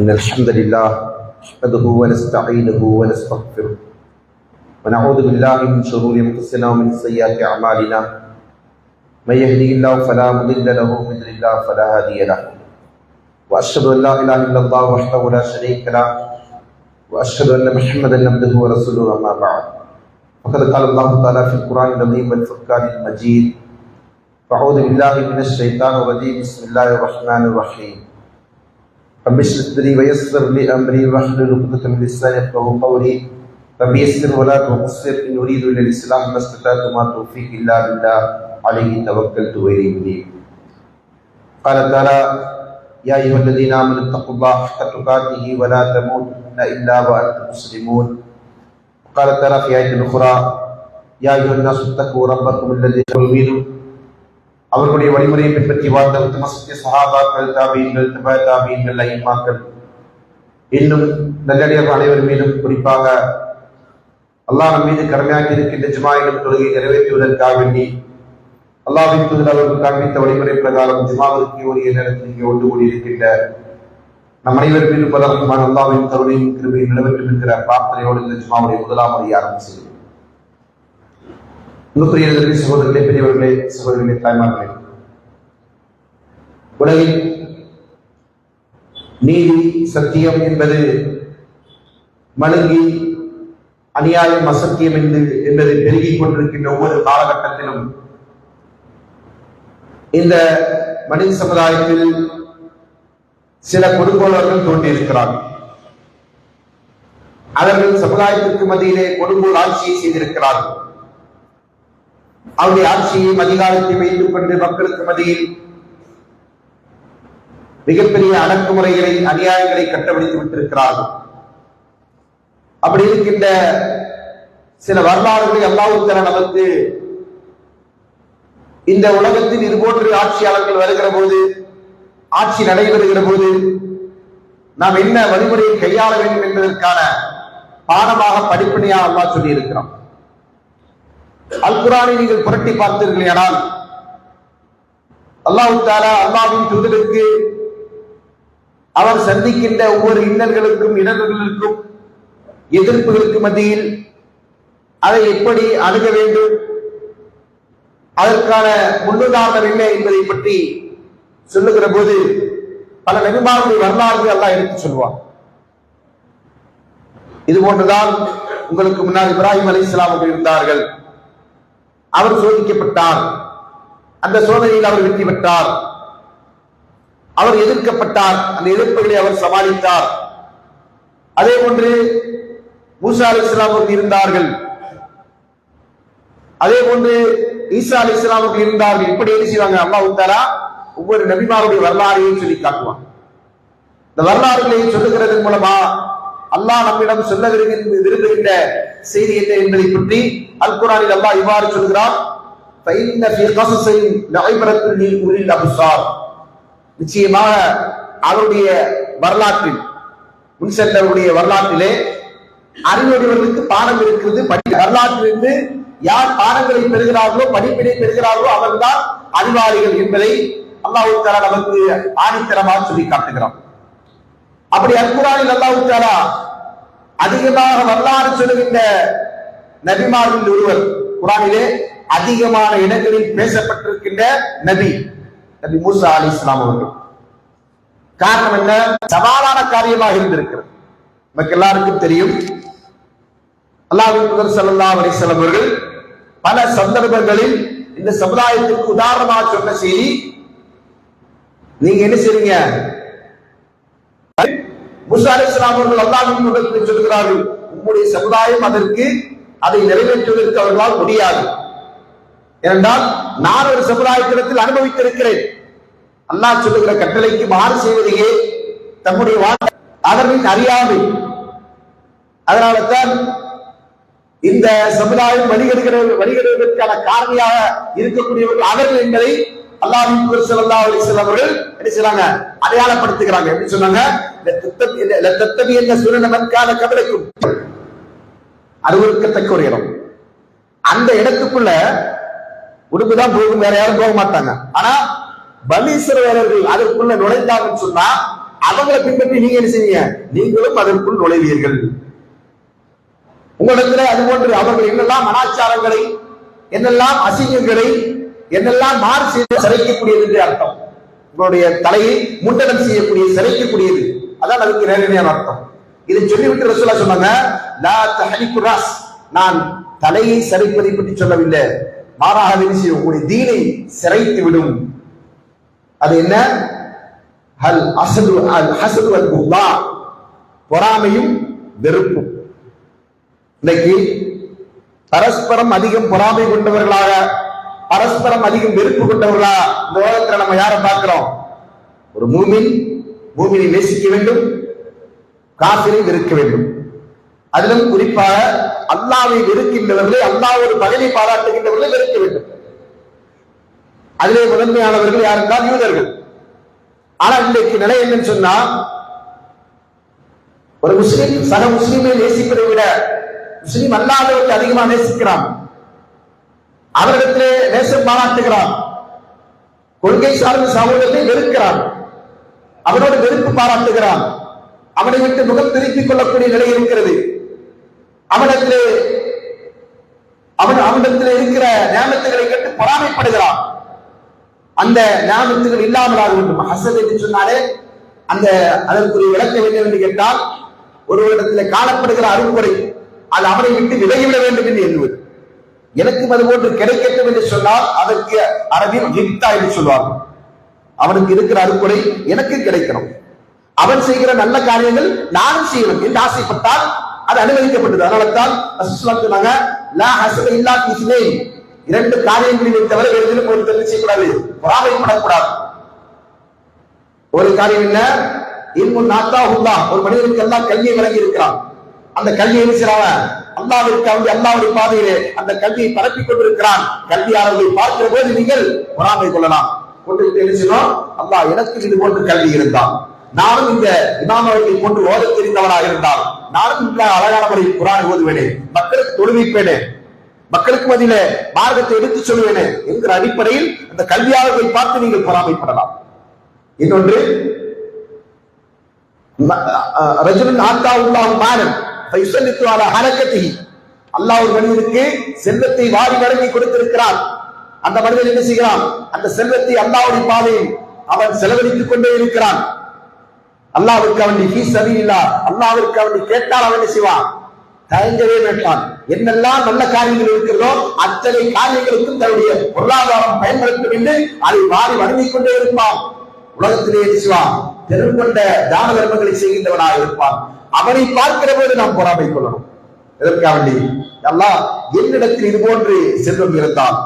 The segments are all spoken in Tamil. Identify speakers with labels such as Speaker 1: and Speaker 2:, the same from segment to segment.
Speaker 1: إن الحمد لله نحمده ونستعينه ونستغفره ونعوذ بالله من شرور أنفسنا ومن سيئات أعمالنا من يهده الله فلا مضل له ومن يضلل الله فلا هادي له وأشهد أن لا إله إلا الله وحده لا شريك له وأشهد أن محمدا عبده ورسوله أما بعد وقد قال الله تعالى في القرآن العظيم والفرقان المجيد أعوذ بالله من الشيطان الرجيم بسم الله الرحمن الرحيم رب اشرح لي ويسر لي امري واحلل عقدة من لساني يفقهوا قولي رب يسر ولا تقصر ان اريد الا الاسلام ما استطعت ما توفيقي الا بالله عليه توكلت واليه منيب قال تعالى يا ايها الذين امنوا اتقوا الله حق تقاته ولا تموتن الا وانتم مسلمون قال تعالى في ايه اخرى يا ايها الناس اتقوا ربكم الذي خلق அவர்களுடைய வழிமுறையை பின்பற்றி வாழ்ந்த உத்தம சத்திய சகாபாக்கள் தாபியங்கள் தபா தாபியங்கள் ஐயமாக்கள் இன்னும் நல்லடியார் அனைவர் மீதும் குறிப்பாக அல்லாஹ் மீது கடமையாக இருக்கின்ற ஜுமாயினும் தொழுகை நிறைவேற்றுவதற்காக வேண்டி அல்லாஹின் தூதர் அவர்கள் காண்பித்த வழிமுறை பிரகாரம் ஜுமாவிற்கு உரிய நேரத்தில் இங்கே ஒன்று கூடியிருக்கின்ற நம் அனைவர் மீது பலருமான அல்லாவின் தருணையும் கிருமையும் நிலவட்டும் என்கிற பிரார்த்தனையோடு இந்த ஜுமாவுடைய முதலாம் முறை ஆரம்பிச்சு அன்புக்குரியவர்களே சகோதரர்களே பெரியவர்களே சகோதரர்களே தாய்மார்களே உலகில் நீதி சத்தியம் என்பது மழுங்கி அநியாயம் அசத்தியம் என்று என்பதை பெருகிக் கொண்டிருக்கின்ற ஒவ்வொரு காலகட்டத்திலும் இந்த மனித சமுதாயத்தில் சில கொடுங்கோளர்கள் தோன்றியிருக்கிறார்கள் அவர்கள் சமுதாயத்திற்கு மத்தியிலே கொடுங்கோல் ஆட்சியை செய்திருக்கிறார்கள் அவருடைய ஆட்சியை அதிகாரத்தை வைத்துக் கொண்டு மக்களுக்கு மத்தியில் மிகப்பெரிய அடக்குமுறைகளை அநியாயங்களை கட்டவிழித்து விட்டிருக்கிறார்கள் அப்படி இருக்கின்ற சில வரலாறுகளை அல்லாவுத்தர நமக்கு இந்த உலகத்தில் இதுபோன்று ஆட்சியாளர்கள் வருகிற போது ஆட்சி நடைபெறுகிற போது நாம் என்ன வழிமுறையை கையாள வேண்டும் என்பதற்கான பாடமாக படிப்பினையா அல்லா சொல்லி இருக்கிறோம் அல்குரானை நீங்கள் புரட்டி பார்த்தீர்களேனால் அல்லாஹு தாலா அல்லாவின் தூதருக்கு அவர் சந்திக்கின்ற ஒவ்வொரு இன்னல்களுக்கும் இடர்களுக்கும் எதிர்ப்புகளுக்கு மத்தியில் அதை எப்படி அணுக வேண்டும் அதற்கான முன்னுதாரணம் என்ன என்பதை பற்றி சொல்லுகிற போது பல நபிமாருடைய வரலாறு எல்லாம் எடுத்து சொல்வார் இது போன்றுதான் உங்களுக்கு முன்னால் இப்ராஹிம் அலி இஸ்லாம் இருந்தார்கள் அவர் சோதிக்கப்பட்டார் அந்த சோதனையில் அவர் வெற்றி பெற்றார் அவர் எதிர்க்கப்பட்டார் அந்த எதிர்ப்புகளை அவர் சமாளித்தார் அதே போன்று மூசா அலி இஸ்லாம் அவர்கள் இருந்தார்கள் அதே போன்று ஈசா அலி இஸ்லாம் அவர்கள் இருந்தார்கள் இப்படி என்ன செய்வாங்க அல்லாஹ் உத்தாரா ஒவ்வொரு நபிமாருடைய வரலாறையும் சொல்லி காட்டுவாங்க இந்த வரலாறுகளை சொல்லுகிறதன் மூலமா அல்லாஹ் நம்மிடம் சொல்ல விரும்புகின்ற செய்தி என்ன என்பதை பற்றி அல் குரானில் அல்லாஹ் இவ்வாறு சொல்கிறார் நிச்சயமாக அவருடைய வரலாற்றில் முன் சென்றவருடைய வரலாற்றிலே அறிவுடையவர்களுக்கு பாடம் இருக்கிறது படி வரலாற்றிலிருந்து யார் பாடங்களை பெறுகிறார்களோ படிப்பினை பெறுகிறார்களோ தான் அறிவாளிகள் என்பதை அல்லாஹ் நமக்கு ஆணித்தரமாக சொல்லி காட்டுகிறான் அப்படி அல்குரானில் அல்லாஹ் விட்டாரா அதிகமாக வரலாறு சொல்லுகின்ற நபிமாரில் ஒருவர் குரானிலே அதிகமான இடங்களில் பேசப்பட்டிருக்கின்ற நபி நபி மூசா அலி இஸ்லாம் அவர்கள் காரணம் என்ன சவாலான காரியமாக இருந்திருக்கிறது நமக்கு எல்லாருக்கும் தெரியும் அல்லாஹின் முதல் சல்லா அலிஸ்லாம் அவர்கள் பல சந்தர்ப்பங்களில் இந்த சமுதாயத்திற்கு உதாரணமாக சொன்ன செய்தி நீங்க என்ன செய்றீங்க முசா இஸ்லாம் அவர்கள் அல்லாஹின் சொல்கிறார்கள் உங்களுடைய சமுதாயம் அதற்கு அதை நிறைவேற்றுவதற்கு அவர்களால் முடியாது ஏனென்றால் நான் ஒரு சமுதாயத்திடத்தில் அனுபவித்திருக்கிறேன் அல்லாஹ் சொல்லுகிற கட்டளைக்கு மாறு செய்வதையே தம்முடைய வாழ்க்கை அவர்களின் அறியாமை அதனால்தான் இந்த சமுதாயம் வழிகெடுகிற வழிகெடுவதற்கான காரணியாக இருக்கக்கூடியவர்கள் அவர்கள் என்பதை அல்லாஹின் தூர் செல்லா அலி செல்லவர்கள் என்ன செய்யறாங்க அடையாளப்படுத்துகிறாங்க எப்படி சொன்னாங்க தத்தவி என்ன சுரநமற்கான கபலைக்கும் அருவருக்கத்தக்க ஒரு இடம் அந்த இடத்துக்குள்ள உடுப்பு போகும் வேற யாரும் போக மாட்டாங்க ஆனா பலீஸ்வர வீரர்கள் அதற்குள்ள நுழைந்தாங்கன்னு சொன்னா அவங்களை பின்பற்றி நீங்க என்ன செய்வீங்க நீங்களும் அதற்குள் நுழைவீர்கள் உங்களிடத்துல அது போன்று அவர்கள் என்னெல்லாம் அனாச்சாரங்களை என்னெல்லாம் அசிங்கங்களை என்னெல்லாம் மாறு செய்து சிறைக்கக்கூடியது என்று அர்த்தம் உங்களுடைய தலையை முண்டனம் செய்யக்கூடிய சிறைக்கக்கூடியது அதான் அதுக்கு நேரடியான அர்த்தம் இதை சொல்லிவிட்டு ரசூலா சொன்னாங்க நான் தலையை சிறைப்பதை பற்றி சொல்லவில்லை மாறாக வேலை செய்யக்கூடிய தீனை சிறைத்து விடும் அது என்ன ஹல் அசது அல் ஹசது அல் புகா பொறாமையும் வெறுப்பும் இன்னைக்கு பரஸ்பரம் அதிகம் பொறாமை கொண்டவர்களாக பரஸ்பரம் அதிகம் வெறுப்பு கொண்டவர்களா இந்த உலகத்துல நம்ம யார பார்க்கிறோம் ஒரு மூமின் பூமியை நேசிக்க வேண்டும் காசிலை வெறுக்க வேண்டும் அதிலும் குறிப்பாக அல்லாவை வெறுக்கின்றவர்களை அல்லா ஒரு பதவி பாராட்டுகின்றவர்களை வெறுக்க வேண்டும் அதிலே முதன்மையானவர்கள் யாருந்தால் யூதர்கள் ஆனா இன்றைக்கு நிலை என்னன்னு சொன்னா ஒரு முஸ்லீம் சக முஸ்லீமை நேசிப்பதை விட முஸ்லீம் அல்லாதவர்கள் அதிகமா நேசிக்கிறான் அவரிடத்திலே நேசம் பாராட்டுகிறான் கொள்கை சார்ந்த சகோதரத்தை வெறுக்கிறான் அவனோட வெறுப்பு பாராட்டுகிறான் அவனை விட்டு முகம் திருப்பிக் கொள்ளக்கூடிய நிலை இருக்கிறது அவனிடத்திலே அவன் அவனிடத்தில் இருக்கிற நியமத்துகளை கேட்டு பொறாமைப்படுகிறான் அந்த நியமத்துகள் இல்லாமல் ஆக வேண்டும் ஹசத் என்று சொன்னாலே அந்த அதற்குரிய விளக்க வேண்டும் என்று கேட்டால் ஒருவரிடத்தில் காணப்படுகிற அறிவுரை அது அவனை விட்டு விலகிவிட வேண்டும் என்று எண்ணுவது எனக்கும் அது போன்று கிடைக்கட்டும் என்று சொன்னால் அதற்கு அரபில் ரிக்தா என்று சொல்வார் அவனுக்கு இருக்கிற அறுக்குறை எனக்கு கிடைக்கணும் அவன் செய்கிற நல்ல காரியங்கள் நானும் செய்யணும் என்று ஆசைப்பட்டால் அது அனுமதிக்கப்பட்டது அதனால தான் இல்லா இரண்டு காரியங்களிலே தவிர எழுதிலும் ஒரு தெரிவு செய்யக்கூடாது படக்கூடாது ஒரு காரியம் என்ன இன்னும் நாத்தா ஒரு மனிதனுக்கு எல்லாம் கல்வியை வழங்கி இருக்கிறான் அந்த கல்வியை செய்றாங்க அல்லாவிற்கு வந்து அல்லாவுடைய பாதையிலே அந்த கல்வியை பரப்பிக் கொண்டிருக்கிறான் கல்வியாளர்களை பார்க்கிற போது நீங்கள் பொறாமை கொள்ளலாம் கொண்டு என்ன செய்யணும் எனக்கு இது போன்று கல்வி இருந்தான் நானும் இந்த இமாமவர்களை கொண்டு ஓத தெரிந்தவனாக இருந்தால் நானும் இந்த அழகான முறையில் குரான் ஓதுவேனே மக்களுக்கு தொழுவிப்பேனே மக்களுக்கு பதில மார்க்கத்தை எடுத்து சொல்லுவேனே என்கிற அடிப்படையில் அந்த கல்வியாளர்களை பார்த்து நீங்கள் பொறாமைப்படலாம் இன்னொன்று ரஜுலின் ஆத்தா உள்ளாகும் மாறன் பைசல்லித்துவான ஹலக்கத்தி அல்லாஹ் ஒரு மனிதனுக்கு செல்வத்தை வாரி வழங்கி கொடுத்திருக்கிறார் அந்த மனிதன் என்ன செய்கிறான் அந்த செல்வத்தை அல்லாவுடைய பாதையில் அவன் செலவழித்துக் கொண்டே இருக்கிறான் அல்லாவிற்கு அவன் ஹீ சரியில்லா அல்லாவிற்கு அவன் கேட்டால் அவன் செய்வான் தயங்கவே வேண்டான் என்னெல்லாம் நல்ல காரியங்கள் இருக்கிறதோ அத்தனை காரியங்களுக்கும் தன்னுடைய பொருளாதாரம் பயன்படுத்தும் என்று அதை மாறி வணங்கிக் கொண்டே இருப்பான் உலகத்திலே செய்வான் தெரிந்து கொண்ட தான தர்மங்களை செய்கின்றவனாக இருப்பான் அவனை பார்க்கிற போது நாம் பொறாமை கொள்ளணும் எதற்காக வேண்டி எல்லாம் என்னிடத்தில் இது போன்று செல்வம் இருந்தால்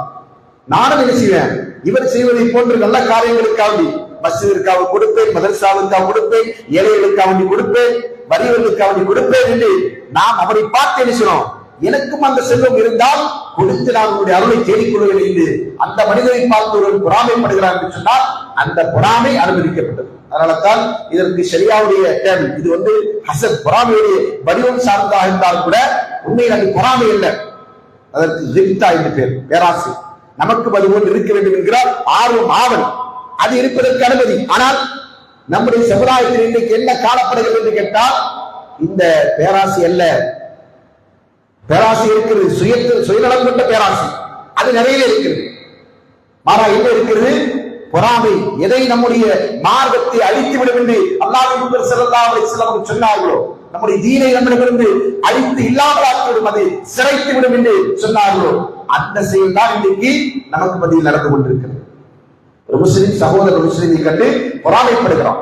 Speaker 1: நானும் என்ன செய்வேன் இவர் செய்வதை போன்று நல்ல காரியங்களுக்காக மசிதிற்காக கொடுப்பேன் மதர்சாவுக்காக கொடுப்பேன் ஏழைகளுக்காக வேண்டி கொடுப்பேன் வரியவர்களுக்காக வேண்டி கொடுப்பேன் என்று நாம் அவரை பார்த்து என்ன செய்வோம் எனக்கும் அந்த செல்வம் இருந்தால் கொடுத்து நான் உங்களுடைய அருளை தேடிக்கொள்வேன் என்று அந்த மனிதரை பார்த்து ஒருவன் பொறாமைப்படுகிறார் என்று சொன்னால் அந்த பொறாமை அனுமதிக்கப்பட்டது அதனால தான் இதற்கு சரியாவுடைய டேம் இது வந்து ஹசத் பொறாமையுடைய வடிவம் சார்ந்ததாக இருந்தால் கூட உண்மையில் அது பொறாமை இல்லை அதற்கு ரிக்தா என்று பேர் பேராசு நமக்கு அது போன்று இருக்க வேண்டும் என்கிறார் ஆர்வம் ஆவல் அது இருப்பதற்கு அனுமதி ஆனால் நம்முடைய சமுதாயத்தில் இன்னைக்கு என்ன காணப்படுகிறது என்று கேட்டால் இந்த பேராசி அல்ல பேராசி இருக்கிறது சுயத்தில் சுயநலம் கொண்ட பேராசி அது நிறைய இருக்கிறது மாறா என்ன இருக்கிறது பொறாமை எதை நம்முடைய மார்க்கத்தை அழித்து விடும் என்று அல்லாஹ் செல்லா அவர்கள் சொன்னார்களோ நம்முடைய தீனை நம்மிடமிருந்து அழித்து இல்லாமல் ஆக்கிவிடும் அதை சிறைத்து விடும் என்று சொன்னார்களோ அந்த செயல் தான் இன்றைக்கு நமக்கு பதில் நடந்து கொண்டிருக்கிறது ஒரு முஸ்லிம் சகோதரர் முஸ்லிமை கண்டு பொறாமைப்படுகிறான்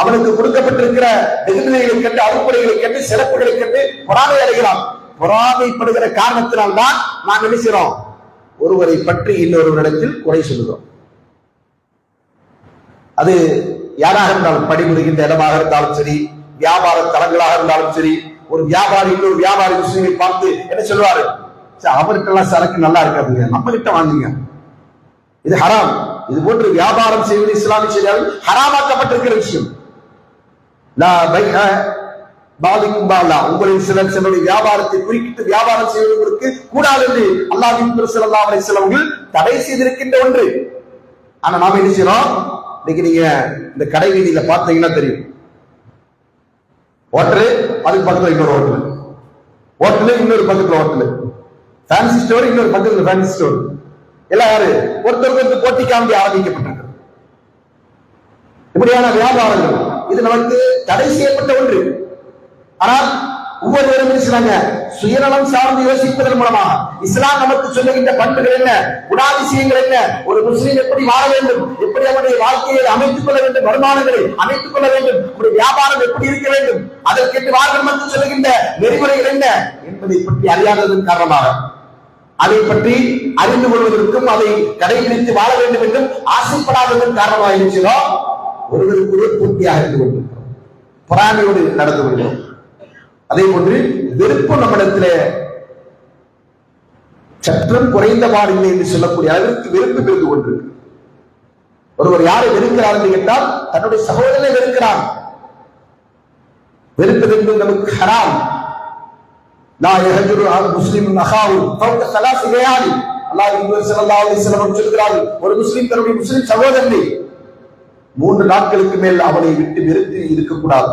Speaker 1: அவனுக்கு கொடுக்கப்பட்டிருக்கிற வெகுநிலைகளை கண்டு அறுப்புரைகளை கண்டு சிறப்புகளை கண்டு பொறாமை அடைகிறான் பொறாமைப்படுகிற காரணத்தினால்தான் நாம் செய்யறோம் ஒருவரை பற்றி இன்னொரு இடத்தில் குறை சொல்கிறோம் அது யாராக இருந்தாலும் பணிபுரிகின்ற இடமாக இருந்தாலும் சரி வியாபார தலங்களாக இருந்தாலும் சரி ஒரு வியாபாரி இன்னொரு வியாபாரி முஸ்லீமை பார்த்து என்ன சொல்லுவாரு அவர்கிட்ட எல்லாம் சரக்கு நல்லா இருக்காதுங்க நம்ம கிட்ட வாங்குங்க இது ஹராம் இது போன்று வியாபாரம் செய்வது இஸ்லாமிய செய்தியாளர் ஹராமாக்கப்பட்டிருக்கிற விஷயம் பாதிக்கும் பாலா உங்களின் சிலர் சிலருடைய வியாபாரத்தை குறிக்கிட்டு வியாபாரம் செய்வதற்கு கூடாது என்று அல்லாஹின் சிலல்லா அவரை சிலவர்கள் தடை செய்திருக்கின்ற ஒன்று ஆனா நாம் என்ன செய்யறோம் இன்னைக்கு நீங்க இந்த கடை வீதியில பார்த்தீங்கன்னா தெரியும் ஹோட்டலு அதுக்கு பக்கத்துல இன்னொரு ஹோட்டல் ஹோட்டலு இன்னொரு பக்கத்துல ஹோட்டலு ஃபேன்சி ஸ்டோர் இன்னொரு பக்கத்துல ஃபேன்சி ஸ்டோர் எல்லாம் யாரு ஒருத்தருக்கு ஒருத்தர் போட்டி காமெடி ஆரம்பிக்கப்பட்டது இப்படியான வியாபாரங்கள் இது நமக்கு தடை செய்யப்பட்ட ஒன்று ஆனால் ஒவ்வொருவரும் பேசுறாங்க சுயநலம் சார்ந்து யோசிப்பதன் மூலமா இஸ்லாம் நமக்கு சொல்லுகின்ற பண்புகள் என்ன குணாதிசயங்கள் என்ன ஒரு முஸ்லீம் எப்படி வாழ வேண்டும் எப்படி அவனுடைய வாழ்க்கையை அமைத்துக் கொள்ள வேண்டும் வருமானங்களை அமைத்துக் கொள்ள வேண்டும் ஒரு வியாபாரம் எப்படி இருக்க வேண்டும் அதற்கென்று வாழ்கள் வந்து சொல்லுகின்ற நெறிமுறைகள் என்ன என்பதை பற்றி அறியாததன் காரணமாக அதை பற்றி அறிந்து கொள்வதற்கும் அதை கடைபிடித்து வாழ வேண்டும் என்றும் ஆசைப்படாததன் காரணமாக இருக்கிறோம் ஒருவருக்கு ஒருவர் பூர்த்தியாக இருந்து கொண்டிருக்கிறோம் பொறாமையோடு நடந்து கொள்கிறோம் அதே போன்று வெறுப்பு நம்மிடத்தில் சற்றம் குறைந்த இல்லை என்று சொல்லக்கூடிய அளவிற்கு வெறுப்பு பெருந்து கொண்டிருக்கு ஒருவர் யாரை வெறுக்கிறார் என்று கேட்டால் தன்னுடைய சகோதரனை வெறுக்கிறார் வெறுப்பது என்பது நமக்கு ஹராம் முஸ்லிம் ஒரு முஸ்லிம் தன்னுடைய சகோதரனை மூன்று நாட்களுக்கு மேல் அவனை விட்டு வெறுத்து இருக்கக்கூடாது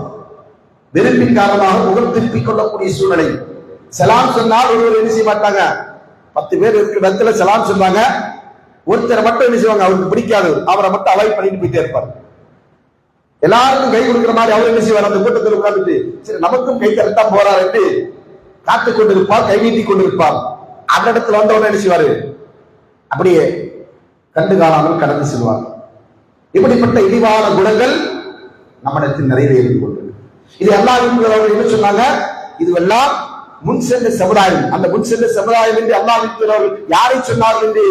Speaker 1: வெறுப்பின் காரணமாக முகம் திருப்பிக் கொள்ளக்கூடிய சூழ்நிலை செலாம் சொன்னால் ஒருவர் என்ன செய்ய மாட்டாங்க பத்து பேர் இருக்கிற இடத்துல செலாம் சொன்னாங்க ஒருத்தரை மட்டும் என்ன செய்வாங்க அவருக்கு பிடிக்காது அவரை மட்டும் அவாய்ட் பண்ணிட்டு போயிட்டே இருப்பார் எல்லாருக்கும் கை கொடுக்கிற மாதிரி அவர் என்ன செய்வார் அந்த கூட்டத்தில் உட்கார்ந்துட்டு சரி நமக்கும் கை கரெக்டா போறார் என்று காத்து கொண்டிருப்பார் கை நீட்டி கொண்டிருப்பார் அந்த இடத்துல வந்தவன என்ன செய்வாரு அப்படியே கண்டு காணாமல் கடந்து செல்வார் இப்படிப்பட்ட இழிவான குணங்கள் நம்மிடத்தில் நிறைவேறிக் கொண்டு இது எல்லா அவர்கள் என்ன சொன்னாங்க இதுவெல்லாம் முன் சென்ற சமுதாயம் அந்த முன் சென்ற சமுதாயம் என்று அல்லா அவர்கள் யாரை சொன்னார்கள் என்று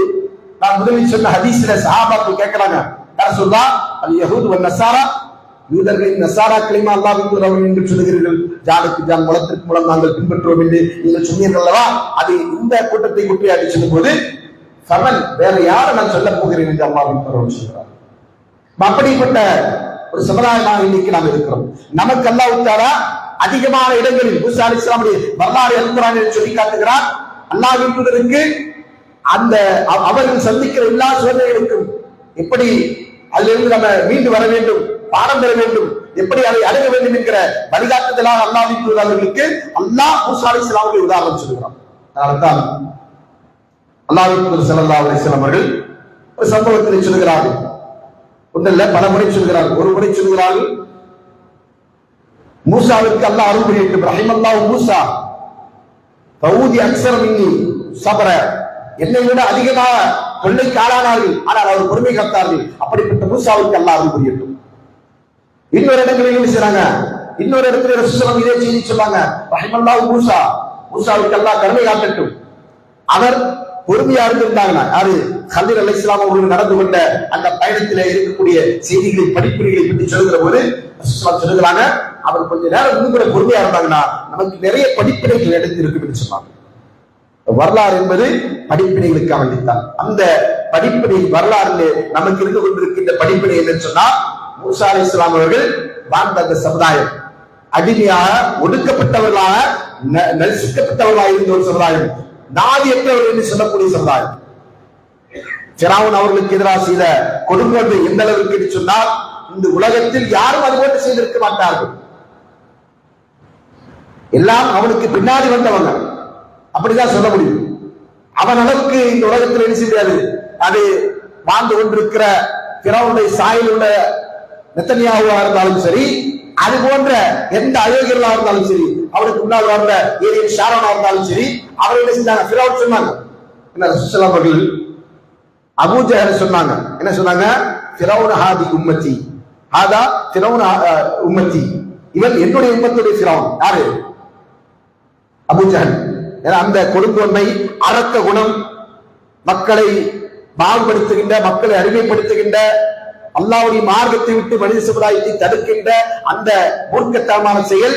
Speaker 1: நான் முதலில் சொன்ன ஹதீஸ்ல சஹாபாக்கள் கேட்கிறாங்க யார் சொல்லா அது யகுது நசாரா யூதர்களின் நசாரா கிளைமா அல்லா அவர்கள் என்று சொல்லுகிறீர்கள் ஜானுக்கு ஜான் முளத்திற்கு மூலம் நாங்கள் பின்பற்றுவோம் என்று நீங்கள் சொன்னீர்கள் அல்லவா அது இந்த கூட்டத்தை குட்டியாடி சொல்லும் போது சமன் வேற யாரை நான் சொல்ல போகிறேன் என்று அல்லா அவர்கள் சொல்கிறார் அப்படிப்பட்ட ஒரு சமுதாயமாக இன்னைக்கு நாம் இருக்கிறோம் நமக்கு உத்தாரா அதிகமான இடங்களில் மூசா அலி இஸ்லாமுடைய வரலாறு எழுந்துறாங்க சொல்லி காட்டுகிறார் அல்லாஹிற்கு அந்த அவர்கள் சந்திக்கிற எல்லா சோதனைகளுக்கும் எப்படி அதிலிருந்து நம்ம மீண்டு வர வேண்டும் பாடம் பெற வேண்டும் எப்படி அதை அடைய வேண்டும் என்கிற வழிகாட்டுதலாக அல்லா அவர்களுக்கு அல்லா மூசா அலி இஸ்லாமுடைய உதாரணம் சொல்கிறார் அதனால்தான் அல்லாஹின் செல்லல்லா அலி இஸ்லாம் அவர்கள் ஒரு சம்பவத்தில் சொல்கிறார்கள் ஒண்ணு இல்ல பல முறை சொல்கிறார்கள் ஒரு முறை சொல்கிறார்கள் மூசாவிற்கு அல்ல அருள் ரஹிம் அல்லா மூசா பௌதி அக்சரம் சபர என்னை விட அதிகமாக கொள்ளைக்கு ஆளானார்கள் ஆனால் அவர் பொறுமை காத்தார்கள் அப்படிப்பட்ட மூசாவிற்கு அல்ல அருள் புரியட்டும் இன்னொரு இடங்களில் என்ன செய்றாங்க இன்னொரு இடத்துல ரசூசலம் இதே செய்தி சொல்லாங்க ரஹிமல்லா மூசா மூசாவுக்கு அல்லா கருமை காட்டட்டும் அவர் பொறுமையா இருந்திருந்தாங்கன்னா யாரு ஹலீர் அலி இஸ்லாம் அவர்கள் நடந்து கொண்ட அந்த பயணத்தில இருக்கக்கூடிய செய்திகளை படிப்புகளை பற்றி சொல்லுகிற போது சொல்லுகிறாங்க அவர் கொஞ்ச நேரம் இன்னும் கூட பொறுமையா இருந்தாங்கன்னா நமக்கு நிறைய படிப்பினைகள் எடுத்து இருக்கும் என்று சொன்னாங்க வரலாறு என்பது படிப்பினைகளுக்கு அமைந்தான் அந்த படிப்பினை வரலாறு நமக்கு இருந்து கொண்டிருக்கின்ற படிப்பினை என்னன்னு சொன்னா மூசா அலி இஸ்லாம் அவர்கள் வாழ்ந்த அந்த சமுதாயம் அடிமையாக ஒடுக்கப்பட்டவர்களாக நரிசிக்கப்பட்டவர்களாக இருந்த ஒரு சமுதாயம் தாதியற்றவர்கள் என்று சொல்லக்கூடிய சமுதாயம் சிராவன் அவர்களுக்கு எதிராக செய்த கொடுங்கோன்மை எந்த அளவுக்கு என்று சொன்னால் இந்த உலகத்தில் யாரும் அது போட்டு செய்திருக்க மாட்டார்கள் எல்லாம் அவனுக்கு பின்னாடி வந்தவங்க அப்படிதான் சொல்ல முடியும் அவன் அளவுக்கு இந்த உலகத்தில் என்ன செய்யாது அது வாழ்ந்து கொண்டிருக்கிற பிறவுடைய சாயில் உள்ள நெத்தனியாவா இருந்தாலும் சரி அது போன்ற எந்த அயோக்கியர்களா இருந்தாலும் சரி அவருக்கு முன்னால் வந்த ஏரியன் ஷாரனா இருந்தாலும் சரி அவர் என்ன செஞ்சாங்க ஃபிரௌட் சொன்னாங்க என்ன சுசலாம் அவர்கள் அபூஜஹர் சொன்னாங்க என்ன சொன்னாங்க ஃபிரௌன் ஹாதி உம்மத்தி ஹாதா ஃபிரௌன் உம்மத்தி இவன் என்னுடைய உம்மத்துடைய ஃபிரௌன் யாரு அபூஜஹல் ஏன்னா அந்த கொடுங்கோன்மை அரக்க குணம் மக்களை பாகுபடுத்துகின்ற மக்களை அறிமைப்படுத்துகின்ற அல்லாவுடைய மார்க்கத்தை விட்டு மனித சமுதாயத்தை தடுக்கின்ற அந்த மூர்க்கத்தனமான செயல்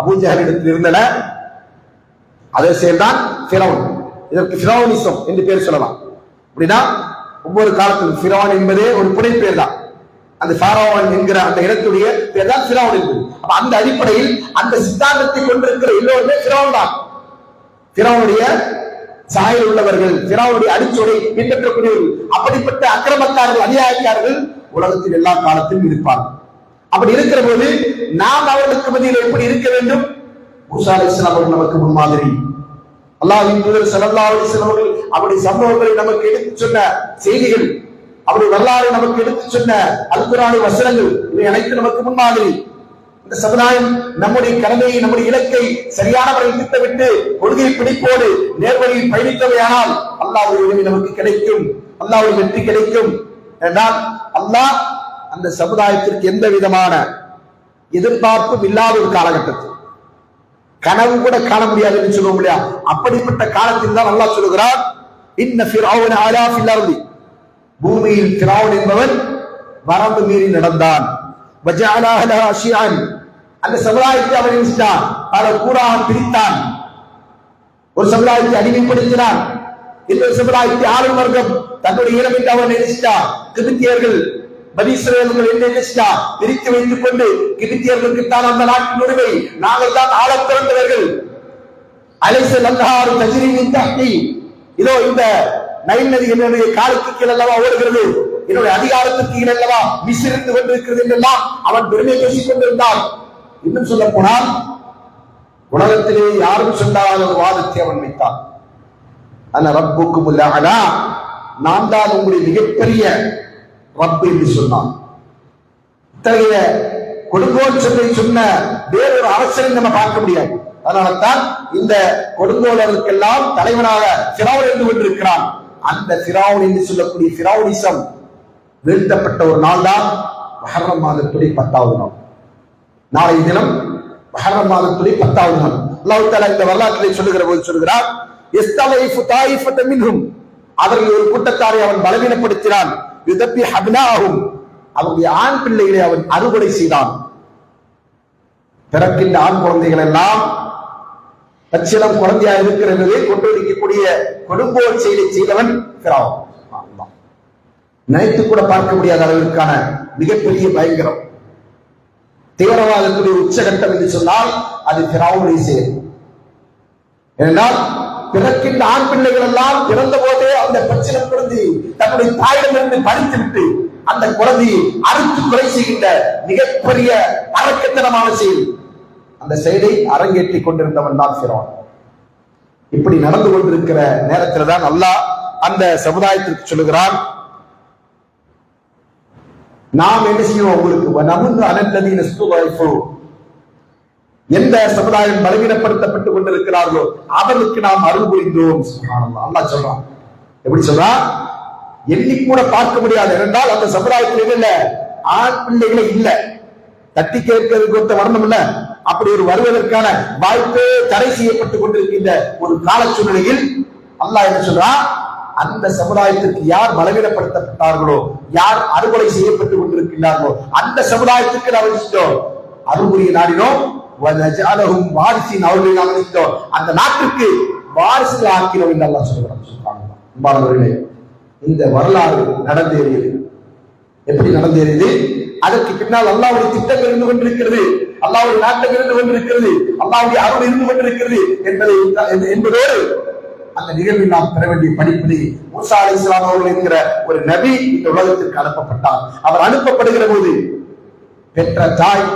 Speaker 1: அபூஜகரிடத்தில் இருந்தன அதை சேர்ந்தான் பிரவுன் இதற்கு பிரவுனிசம் என்று பேர் சொல்லலாம் அப்படின்னா ஒவ்வொரு காலத்திலும் பிரவான் என்பதே ஒரு புனை பேர் தான் அந்த பாராவன் என்கிற அந்த இடத்துடைய பேர் தான் பிரவுன் என்பது அந்த அடிப்படையில் அந்த சித்தாந்தத்தை கொண்டிருக்கிற எல்லோருமே பிரவுன் தான் பிரவனுடைய சாயல் உள்ளவர்கள் பிறாவுடைய அடிச்சுவடை பின்பற்றக்கூடியவர்கள் அப்படிப்பட்ட அக்கிரமக்காரர்கள் அநியாயக்காரர்கள் உலகத்தில் எல்லா காலத்திலும் இருப்பார்கள் அப்படி இருக்கிற போது நாம் அவர்களுக்கு மதியில் எப்படி இருக்க வேண்டும் முசா அவர்கள் நமக்கு முன்மாதிரி அல்லாஹின் தூதர் சல்லா அலிஸ்லாம் அப்படி சம்பவங்களை நமக்கு எடுத்து சொன்ன செய்திகள் அப்படி வரலாறு நமக்கு எடுத்து சொன்ன அல்குரானி வசனங்கள் இவை அனைத்து நமக்கு முன்மாதிரி இந்த சமுதாயம் நம்முடைய கடமையை நம்முடைய இலக்கை சரியான முறையில் திட்டமிட்டு கொள்கை பிடிப்போடு நேர்வழியில் பயணித்தவையானால் அல்லாவுடைய உதவி நமக்கு கிடைக்கும் அல்லாவுடைய வெற்றி கிடைக்கும் என்றால் அல்லாஹ் அந்த சமுதாயத்திற்கு எந்த விதமான எதிர்பார்ப்பும் இல்லாத ஒரு காலகட்டத்தில் கனவு கூட காண முடியாது என்று சொல்லுவோம் இல்லையா அப்படிப்பட்ட காலத்தில் தான் நல்லா சொல்லுகிறார் இன்ன பூமியில் திராவன் என்பவன் வரம்பு மீறி நடந்தான் அந்த சமுதாயத்தை அவன் நினைச்சிட்டான் பல கூறாக பிரித்தான் ஒரு சமுதாயத்தை அடிமைப்படுத்தினான் இன்னொரு சமுதாயத்தை ஆளும் வர்க்கம் தன்னுடைய இளமைக்கு அவன் நினைச்சிட்டான் கிபித்தியர்கள் பதீஸ்வரர்கள் என்ன நினைச்சிட்டா பிரித்து வைத்துக் கொண்டு கிபித்தியர்களுக்கு தான் அந்த நாட்டின் உரிமை நாங்கள் தான் ஆள பிறந்தவர்கள் அலைசல் அல்லாறு தஜிரின் தட்டி இதோ இந்த நைல் நதி என்னுடைய காலத்துக்கு அல்லவா ஓடுகிறது என்னுடைய அதிகாரத்துக்கு ஈடல்லவா விசிறிந்து கொண்டிருக்கிறது என்றெல்லாம் அவன் பெருமை பேசிக் கொண்டிருந்தான் இன்னும் சொல்ல போனால் உலகத்திலே யாரும் சொல்லாத ஒரு வாதத்தை அவன் வைத்தான் அந்த ரப்புக்கு இல்லாகனா நான் தான் உங்களுடைய மிகப்பெரிய ரப்பு என்று சொன்னான் இத்தகைய கொடுங்கோல் சொல்லை சொன்ன வேறொரு அரசனை நம்ம பார்க்க முடியாது அதனால்தான் இந்த கொடுங்கோலர்களுக்கெல்லாம் தலைவனாக சிராவன் இருந்து கொண்டிருக்கிறான் அந்த சிராவன் என்று சொல்லக்கூடிய சிராவனிசம் வீழ்த்தப்பட்ட ஒரு நாள் தான் மஹர்ரம் மாதத்துடைய பத்தாவது நாள் நாளைய தினம் மஹர்ரம் மாதத்துடைய பத்தாவது நாள் அல்லாஹ் தாலா இந்த வரலாற்றை சொல்லுகிற போது சொல்கிறார் எஸ்தலைஃபு தாயிஃபத்த மின்ஹும் அவர்கள் ஒரு கூட்டத்தாரை அவன் பலவீனப்படுத்தினான் யுதப்பி ஹப்னாகும் அவருடைய ஆண் பிள்ளைகளை அவன் அறுவடை செய்தான் பிறக்கின்ற ஆண் குழந்தைகள் எல்லாம் பச்சிலம் குழந்தையா இருக்கிறது கொண்டு இருக்கக்கூடிய கொடுங்கோல் செயலை செய்தவன் கிராம் நினைத்து கூட பார்க்க முடியாத அளவிற்கான மிகப்பெரிய பயங்கரம் தீவிரவாதத்துடைய உச்சகட்டம் என்று சொன்னால் அது திராவுடைய செயல் ஏனென்றால் பிறக்கின்ற ஆண் பிள்ளைகள் எல்லாம் பிறந்த போதே அந்த பிரச்சனை குழந்தை தன்னுடைய தாயிடமிருந்து பறித்து விட்டு அந்த குழந்தையை அறுத்து கொலை செய்கின்ற மிகப்பெரிய அரக்கத்தனமான செயல் அந்த செயலை அரங்கேற்றி கொண்டிருந்தவன் தான் சிறுவன் இப்படி நடந்து கொண்டிருக்கிற நேரத்தில் தான் அல்லாஹ் அந்த சமுதாயத்திற்கு சொல்லுகிறான் நாம் என்ன செய்வோம் உங்களுக்கு நமது அனந்ததின் எந்த சமுதாயம் பலவீனப்படுத்தப்பட்டுக் கொண்டிருக்கிறார்களோ அவர்களுக்கு நாம் அருள் புரிந்தோம் அல்லா சொல்றான் எப்படி சொல்றா எண்ணி கூட பார்க்க முடியாது என்றால் அந்த சமுதாயத்தில் இல்ல ஆண் பிள்ளைகளே இல்ல தட்டி கேட்கிறது கொடுத்த வரணும் இல்ல அப்படி ஒரு வருவதற்கான வாய்ப்பே தடை செய்யப்பட்டுக் கொண்டிருக்கின்ற ஒரு கால சூழ்நிலையில் அல்லாஹ் என்ன சொல்றான் அந்த சமுதாயத்திற்கு யார் பலவீனப்படுத்தப்பட்டார்களோ யார் அறுவடை செய்யப்பட்டு கொண்டிருக்கிறார்களோ அந்த சமுதாயத்திற்கு நாம் செஞ்சோம் அருள்புரிய நாடினோம் வாரிசின் அவர்களை நாம் நினைத்தோம் அந்த நாட்டிற்கு வாரிசு ஆக்கினோம் என்று அல்லா சொல்கிறான் இந்த வரலாறு நடந்தேறியது எப்படி நடந்தேறியது அதற்கு பின்னால் அல்லாவுடைய திட்டங்கள் இருந்து கொண்டிருக்கிறது அல்லாவுடைய நாட்டங்கள் இருந்து கொண்டிருக்கிறது அல்லாவுடைய அருள் இருந்து கொண்டிருக்கிறது என்பதை என்பதோடு அந்த நிகழ்வில் நாம் பெற வேண்டிய படிப்பினை முசா அலி இஸ்லாம் அவர்கள் என்கிற ஒரு நபி இந்த உலகத்திற்கு அனுப்பப்பட்டார் அவர் அனுப்பப்படுகிற போது பெற்ற தாய்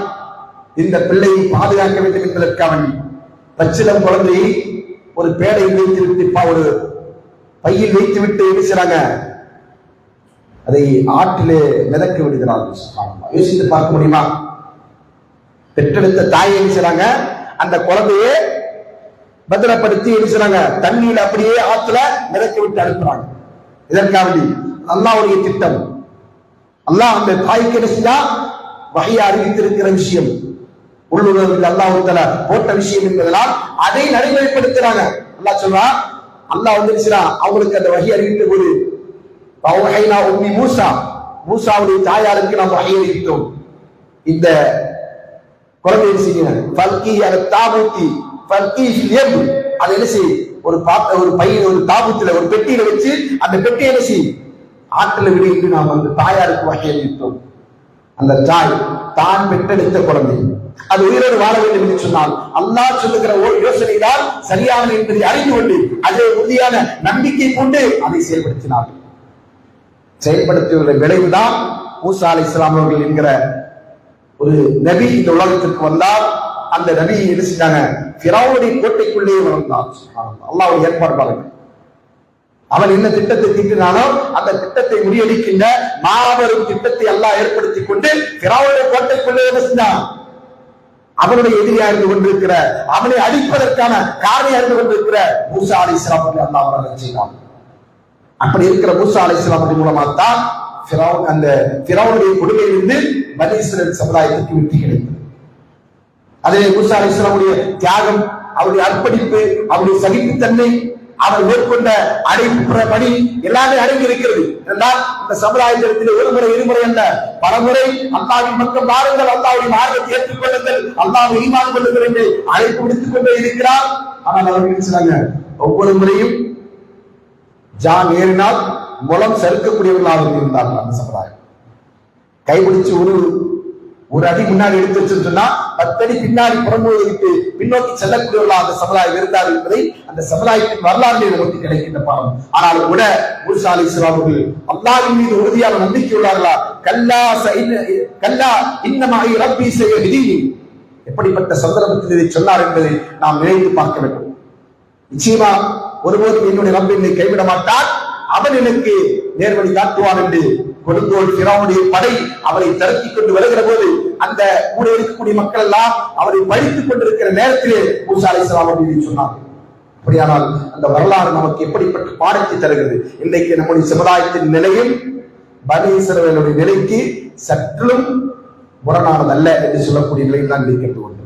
Speaker 1: இந்த பிள்ளையை பாதுகாக்க வேண்டும் அவன் பச்சிலம் குழந்தையை ஒரு பேடை வைத்து விட்டு ஒரு பையில் வைத்து விட்டு என்ன அதை ஆற்றிலே மிதக்க விடுகிறார்கள் யோசித்து பார்க்க முடியுமா பெற்றெடுத்த தாயை என்ன செய்றாங்க அந்த குழந்தையே பத்திரப்படுத்தி என்ன தண்ணியில அப்படியே ஆத்துல மிதக்க விட்டு அனுப்புறாங்க இதற்காக அல்லாவுடைய திட்டம் அல்லாஹ் அந்த தாய் என்ன வகைய அறிவித்திருக்கிற விஷயம் உள்ளுணர்வில் அல்லாஹ் தல போட்ட விஷயம் என்பதனால் அதை நடைமுறைப்படுத்துறாங்க அல்லாஹ் சொல்றா அல்லாஹ் வந்துருச்சுனா அவங்களுக்கு அந்த வகை அறிவித்த போது வகைனா உம்மி மூசா மூசாவுடைய தாயாருக்கு நாம் வகை அறிவித்தோம் இந்த குழந்தை செய்கிறார் பல்கி அதை தாபூத்தி என்ன செய்யும் ஒரு பாப்ப ஒரு பையன் ஒரு தாபூத்துல ஒரு பெட்டியில வச்சு அந்த பெட்டியை என்ன செய்யும் ஆற்றில் விடு என்று நாம் அந்த தாயாருக்கு வகையில் இருக்கோம் அந்த தாய் தான் பெற்றெடுத்த குழந்தை அது உயிரோடு வாழ வேண்டும் என்று சொன்னால் அல்லா சொல்லுகிற ஒரு யோசனை தான் சரியானது என்பதை அறிந்து கொண்டு அதே உறுதியான நம்பிக்கை கொண்டு அதை செயல்படுத்தினார் செயல்படுத்தியுள்ள விளைவுதான் மூசா அலி இஸ்லாம் அவர்கள் என்கிற ஒரு நபி இந்த உலகத்திற்கு வந்தால் அந்த நபியை என்ன செஞ்சாங்க பிராவுடைய கோட்டைக்குள்ளேயே வளர்ந்தான் அல்லாவுடைய ஏற்பாடு பாருங்க அவன் என்ன திட்டத்தை தீட்டினாலும் அந்த திட்டத்தை முறியடிக்கின்ற மாபெரும் திட்டத்தை எல்லாம் ஏற்படுத்தி கொண்டு பிராவுடைய கோட்டைக்குள்ளே என்ன செஞ்சான் அவனுடைய எதிரியா இருந்து கொண்டிருக்கிற அவனை அழிப்பதற்கான காரணியா இருந்து கொண்டிருக்கிற மூசா அலி இஸ்லாம் அல்லா அவர்கள் செய்தான் அப்படி இருக்கிற மூசா அலி இஸ்லாம் மூலமாக தான் அந்த பிறவுடைய கொடுமையிலிருந்து பலீஸ்வரன் சமுதாயத்திற்கு வெற்றி கிடைத்தது அதிலே முசா அலிஸ்லாமுடைய தியாகம் அவருடைய அர்ப்பணிப்பு அவருடைய சகிப்புத்தன்மை அவர் மேற்கொண்ட அடைப்புற பணி எல்லாமே அடங்கி இருக்கிறது என்றால் இந்த சமுதாயத்தில் ஒரு முறை இருமுறை அல்ல பலமுறை அல்லாவின் பக்கம் வாருங்கள் அல்லாவுடைய மார்க்கத்தை கொள்ளுங்கள் அல்லாஹ் இனிமான் கொள்ளுங்கள் என்று அழைப்பு விடுத்துக் கொண்டே இருக்கிறார் ஆனால் அவர்கள் சொன்னாங்க ஒவ்வொரு முறையும் ஜான் ஏறினால் முலம் சறுக்கக்கூடியவர்களாக இருந்தார்கள் அந்த சமுதாயம் கைபிடிச்சு ஒரு ஒரு அடி முன்னாடி எடுத்து வச்சுன்னு சொன்னா பத்தடி பின்னாடி புறமுழுவதற்கு பின்னோக்கி செல்லக்கூடியவர்களாக அந்த சமுதாயம் இருந்தார் என்பதை அந்த சமுதாயத்தின் வரலாறு நோக்கி கிடைக்கின்ற பாடம் ஆனால் கூட முருசா அலி அவர்கள் அல்லாவின் மீது உறுதியான நம்பிக்கை உள்ளார்களா கல்லா கல்லா இன்னமாயி ரப்பி செய்ய விதி எப்படிப்பட்ட சந்தர்ப்பத்தில் இதை சொன்னார் என்பதை நாம் நினைத்து பார்க்க வேண்டும் நிச்சயமா ஒருபோதும் என்னுடைய ரப்பை என்னை கைவிட மாட்டார் அவன் எனக்கு நேர்வழி காட்டுவான் என்று கொடுங்கோல் பிறவுடைய படை அவரை தரத்தி கொண்டு வருகிற போது அந்த கூட இருக்கக்கூடிய மக்கள் எல்லாம் அவரை படித்துக் கொண்டிருக்கிற நேரத்திலே மூசா அலை சலாம் அப்படின்னு சொன்னார் அப்படியானால் அந்த வரலாறு நமக்கு எப்படிப்பட்ட பாடத்தை தருகிறது இன்றைக்கு நம்முடைய சமுதாயத்தின் நிலையில் பனீஸ்வரனுடைய நிலைக்கு சற்றும் முரணானது அல்ல என்று சொல்லக்கூடிய நிலையில் தான் இருக்கிறது ஒன்று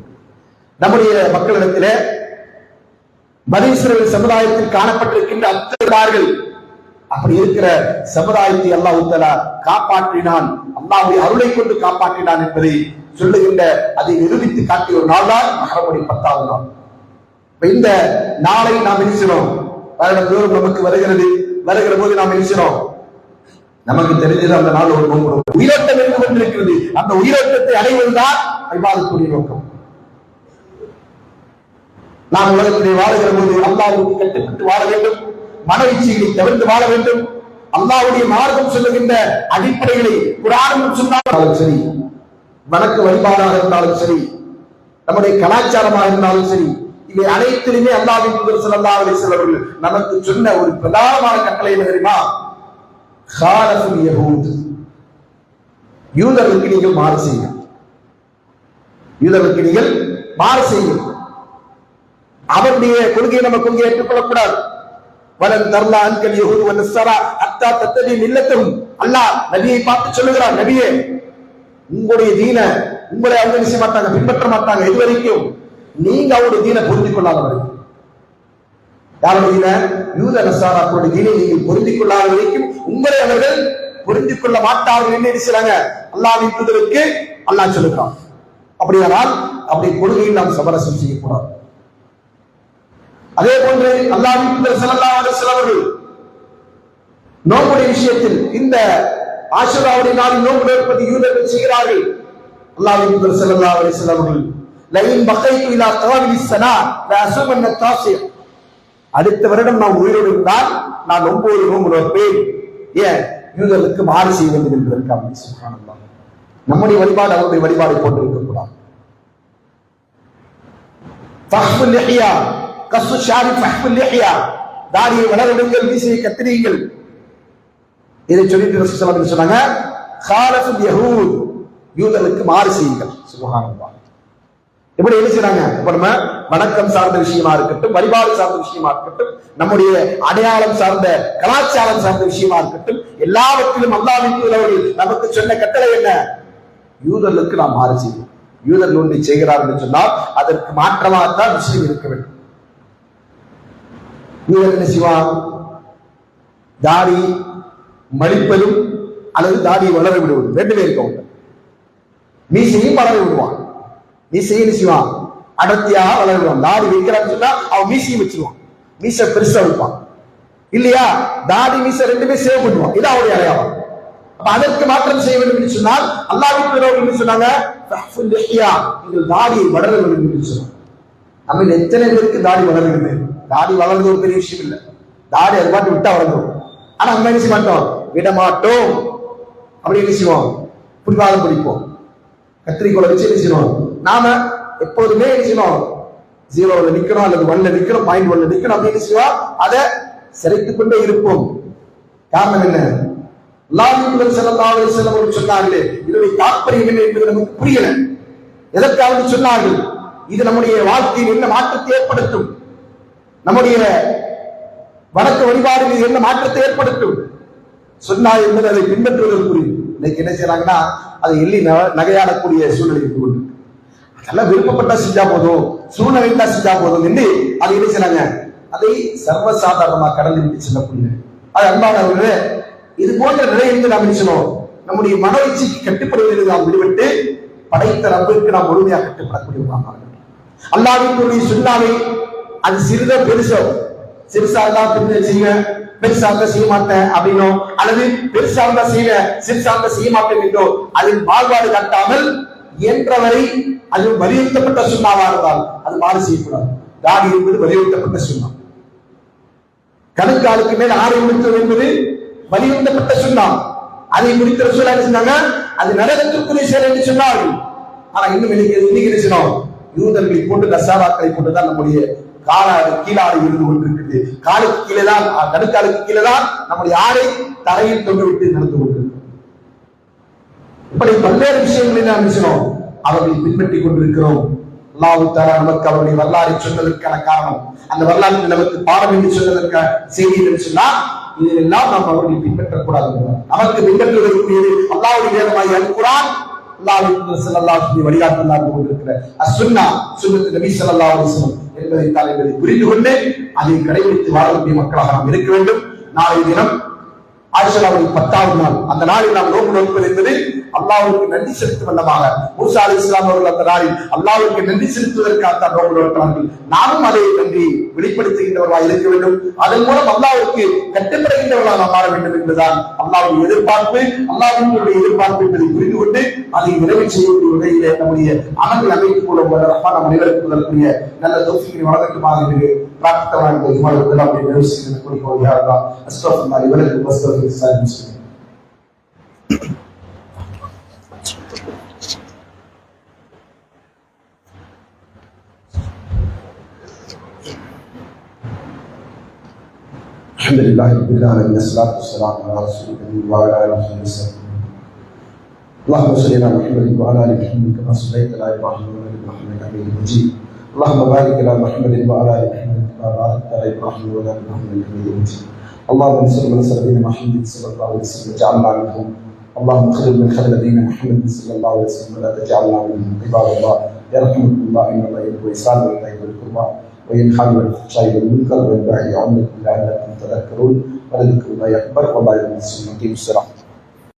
Speaker 1: நம்முடைய மக்களிடத்திலே பனீஸ்வரர்கள் சமுதாயத்தில் காணப்பட்டிருக்கின்ற அத்தனை அப்படி இருக்கிற சமுதாயத்தை அல்லா தலா காப்பாற்றினான் அல்லாஹுடைய அருளை கொண்டு காப்பாற்றினான் என்பதை சொல்லுகின்ற அதை நிரூபித்து காட்டிய ஒரு நாள் தான் மகரமுடி பத்தாவது நாள் இந்த நாளை நாம் இருக்கிறோம் வருடந்தோறும் நமக்கு வருகிறது வருகிற போது நாம் இருக்கிறோம் நமக்கு தெரிஞ்சது அந்த நாள் ஒரு நோக்கம் உயிரோட்டம் என்று கொண்டிருக்கிறது அந்த உயிரோட்டத்தை அடைவதுதான் ஐபாதக்கூடிய நோக்கம் நாம் உலகத்திலே வாழுகிற போது அல்லாவுக்கு கட்டுப்பட்டு வாழ வேண்டும் மன தவிர்த்து வாழ வேண்டும் அல்லாவுடைய மார்க்கம் சொல்லுகின்ற அடிப்படைகளை குரானும் சொன்னாலும் சரி வணக்க வழிபாடாக இருந்தாலும் சரி நம்முடைய கலாச்சாரமாக இருந்தாலும் சரி இவை அனைத்திலுமே அல்லாவின் முதல் சிறந்தா அலி நமக்கு சொன்ன ஒரு பிரதானமான கட்டளை தெரியுமா யூதர்களுக்கு நீங்கள் மாறு செய்யுங்க யூதர்களுக்கு நீங்கள் மாறு அவருடைய கொள்கையை நம்ம கொள்கையை ஏற்றுக்கொள்ளக்கூடாது வலன் தர்லா அன்கல் யஹூது வ நஸ்ஸரா ஹத்தா தத்தபி மில்லத்தஹும் அல்லாஹ் நபியை பார்த்து சொல்லுகிறார் நபியே உங்களுடைய தீன உங்களை அவங்க நிச்சய மாட்டாங்க பின்பற்ற மாட்டாங்க இது வரைக்கும் நீங்க அவருடைய தீன புரிந்து கொள்ளாத வரைக்கும் யாருடைய தீன யூத நஸ்ஸாராக்களுடைய தீனை நீங்கள் புரிந்து கொள்ளாத வரைக்கும் உங்களை அவர்கள் புரிந்து கொள்ள மாட்டார்கள் என்ன செய்றாங்க அல்லாஹ்வின் தூதருக்கு அல்லாஹ் சொல்லுகிறான் அப்படியானால் அப்படி கொள்கையில் நாம் சமரசம் செய்யக்கூடாது அதே போன்று அல்லாஹ் செல்லல்லா அவர்கள் சிலவர்கள் நோம்புடைய விஷயத்தில் இந்த ஆசுராவுடைய நாளில் நோம்பு நோற்பது யூதர்கள் செய்கிறார்கள் அல்லாஹ் செல்லல்லா அவர்கள் சிலவர்கள் லைன் பக்கைக்கு இல்லா தவாவில் சனா தாசியம் அடுத்த வருடம் நான் உயிரோடு இருந்தால் நான் ஒன்பது நோம்பு நோற்பேன் ஏன் யூதர்களுக்கு மாறு செய்ய வேண்டும் என்பதற்காக சுகானந்தம் நம்முடைய வழிபாடு அவருடைய வழிபாடு போட்டு இருக்கக்கூடாது கசு ஷாரி மஹ்புல் லிஹ்யா தாடியை வளரவிடுங்கள் மீசையை கத்திரியுங்கள் இதை சொல்லிட்டு ரசூல் சொன்னாங்க காலஃபுல் யஹூத் யூதர்களுக்கு மாறு செய்யுங்கள் சுபஹானல்லாஹ் எப்படி என்ன செய்யறாங்க இப்ப நம்ம வணக்கம் சார்ந்த விஷயமா இருக்கட்டும் வழிபாடு சார்ந்த விஷயமா இருக்கட்டும் நம்முடைய அடையாளம் சார்ந்த கலாச்சாரம் சார்ந்த விஷயமா இருக்கட்டும் எல்லாவற்றிலும் அல்லாவின் நமக்கு சொன்ன கட்டளை என்ன யூதர்களுக்கு நாம் மாறு செய்வோம் யூதர்கள் ஒன்று செய்கிறார் என்று சொன்னால் அதற்கு மாற்றமாக தான் விஷயம் இருக்க வேண்டும் இவர்கள் என்ன தாடி மடிப்பதும் அல்லது தாடியை வளர விடுவதும் ரெண்டுமே இருக்கும் மீசையும் வளர விடுவான் மீசையும் என்ன செய்வான் அடர்த்தியாக வளர விடுவான் தாடி வைக்கிறான்னு சொன்னா அவன் மீசையும் வச்சிருவான் மீசை பெருசா வைப்பான் இல்லையா தாடி மீசை ரெண்டுமே சேவ் பண்ணுவான் இது அவருடைய அடையாளம் அதற்கு மாற்றம் செய்ய வேண்டும் என்று சொன்னால் அல்லாவின் சொன்னாங்க நீங்கள் தாடி வளர வேண்டும் என்று சொன்னாங்க நம்ம எத்தனை பேருக்கு தாடி வளரவில்லை தாடி வளர்ந்து ஒரு பெரிய விஷயம் இல்லை தாடி அது பாட்டு விட்டா வளர்ந்துடும் ஆனா நம்ம என்ன செய்ய மாட்டோம் விட மாட்டோம் அப்படி என்ன செய்வோம் பிடிவாதம் பிடிப்போம் கத்திரிக்கோளை வச்சு என்ன செய்வோம் நாம எப்போதுமே என்ன செய்யணும் ஜீரோவில் நிற்கணும் அல்லது ஒன்ல நிற்கணும் பாயிண்ட் ஒன்ல நிற்கணும் அப்படின்னு செய்வோம் அதை சிறைத்துக் கொண்டே இருப்போம் காரணம் என்ன அல்லாஹ் செல்லல்லாஹு செல்லம் சொன்னார்களே இதனுடைய தாற்பயம் என்ன என்பது நமக்கு புரியல எதற்காக சொன்னார்கள் இது நம்முடைய வாழ்க்கையில் என்ன மாற்றத்தை ஏற்படுத்தும் நம்முடைய வணக்க வழிபாடுகள் என்ன மாற்றத்தை ஏற்படுத்தும் சொன்னா என்பது அதை பின்பற்றுவதற்கு இன்னைக்கு என்ன செய்யறாங்கன்னா அதை எள்ளி நகையாடக்கூடிய சூழ்நிலை கொண்டு அதெல்லாம் விருப்பப்பட்டா செஞ்சா போதும் சூழ்நிலைட்டா செஞ்சா போதும் என்று அதை என்ன செய்யறாங்க அதை சர்வசாதாரணமா கடல் என்று செல்லக்கூடிய அது அன்பானவர்களே இது போன்ற நிலையிலிருந்து நாம் நினைச்சோம் நம்முடைய மன இச்சைக்கு கட்டுப்படுவதில் நாம் விடுபட்டு படைத்த ரப்பிற்கு நாம் முழுமையாக கட்டுப்படக்கூடிய அல்லாவின் சுண்ணாவை அது சிறுதோ பெருசோ சிறுசா இருந்தா பின்ன செய்வேன் பெருசா இருந்தா செய்ய மாட்டேன் அப்படின்னும் அல்லது பெருசா இருந்தா செய்வேன் சிறுசா இருந்தா செய்ய மாட்டேன் என்றும் அதில் மாறுபாடு காட்டாமல் என்றவரை அது வலியுறுத்தப்பட்ட சுண்ணாவா இருந்தால் அது மாறு செய்யக்கூடாது தாடி என்பது வலியுறுத்தப்பட்ட சுண்ணா கணக்காலுக்கு மேல் ஆறு முடித்தல் என்பது வலியுறுத்தப்பட்ட சுண்ணா அதை முடித்த ரசூலா என்ன சொன்னாங்க அது நரகத்திற்குரிய செயல் என்று சொன்னார்கள் ஆனா இன்னும் இன்னைக்கு இன்னைக்கு யூதர்களை போட்டு நசாராக்களை போட்டுதான் நம்முடைய கால கீழாறு இருந்து கொண்டிருக்கிறது காலுக்கு கீழே தான் நடுக்காலுக்கு கீழேதான் தான் நம்முடைய ஆடை தரையில் தொண்டுவிட்டு நடந்து கொண்டிருக்கிறது இப்படி பல்வேறு விஷயங்களை நாம் பேசினோம் அவர்களை பின்பற்றிக் கொண்டிருக்கிறோம் அல்லாஹு தாரா நமக்கு அவருடைய வரலாறு சொன்னதற்கான காரணம் அந்த வரலாறு நமக்கு பாடம் என்று சொன்னதற்கான செய்தி என்று சொன்னால் இதிலெல்லாம் நாம் அவர்களை பின்பற்றக்கூடாது நமக்கு பின்பற்றுவதற்குரியது அல்லாவுடைய வேதமாய் அனுப்புகிறான் புரிந்து கொண்டு அதை கடைபிடித்து வாழக்கூடிய மக்களாக வேண்டும் நாளைய தினம் ஆயிஷா பத்தாவது நாள் அந்த நாளில் நாம் நோக்கு நோக்குவது என்பது அல்லாவுக்கு நன்றி செலுத்தும் வண்ணமாக மூசா அலி இஸ்லாம் அவர்கள் அந்த நாளில் அல்லாவுக்கு நன்றி செலுத்துவதற்காக நோக்கப்படுகிறார்கள் நானும் அதை நன்றி வெளிப்படுத்துகின்றவர்களாக இருக்க வேண்டும் அதன் மூலம் அல்லாவுக்கு கட்டுப்படுகின்றவர்களாக மாற வேண்டும் என்பதுதான் அல்லாவின் எதிர்பார்ப்பு அல்லாவினுடைய எதிர்பார்ப்பு என்பதை புரிந்து கொண்டு அதை நிறைவு செய்யக்கூடிய உடையிலே நம்முடைய அமல்கள் அமைத்துக் கொள்ள நம் அனைவருக்கு வரக்கூடிய நல்ல தொகுதிகளை வளர்க்கமாக என்று பிரார்த்தமான நிறைவு செய்து கொள்கிறோம் யாரா அஸ்வஃபுல்லாஹி வலக்கும் الحمد لله رب العالمين الصلاة والسلام على رسول الله وعلى آله وصحبه وسلم اللهم صل على محمد وعلى آل محمد كما صليت على إبراهيم وعلى آل إبراهيم إنك حميد مجيد اللهم بارك على محمد وعلى آل محمد كما باركت على إبراهيم وعلى آل إبراهيم إنك حميد مجيد اللهم صل على سيدنا محمد صلى الله عليه وسلم وجعلنا منهم اللهم خير من خير دين محمد صلى الله عليه وسلم ولا تجعلنا منهم عباد الله يرحمكم الله إن الله يحب ويسال ويطيب القربى وإن وينحل الفحشاء والمنكر وينبغي لعمة الله أنكم تذكرون ولذكر الله أكبر وبعد من الصراط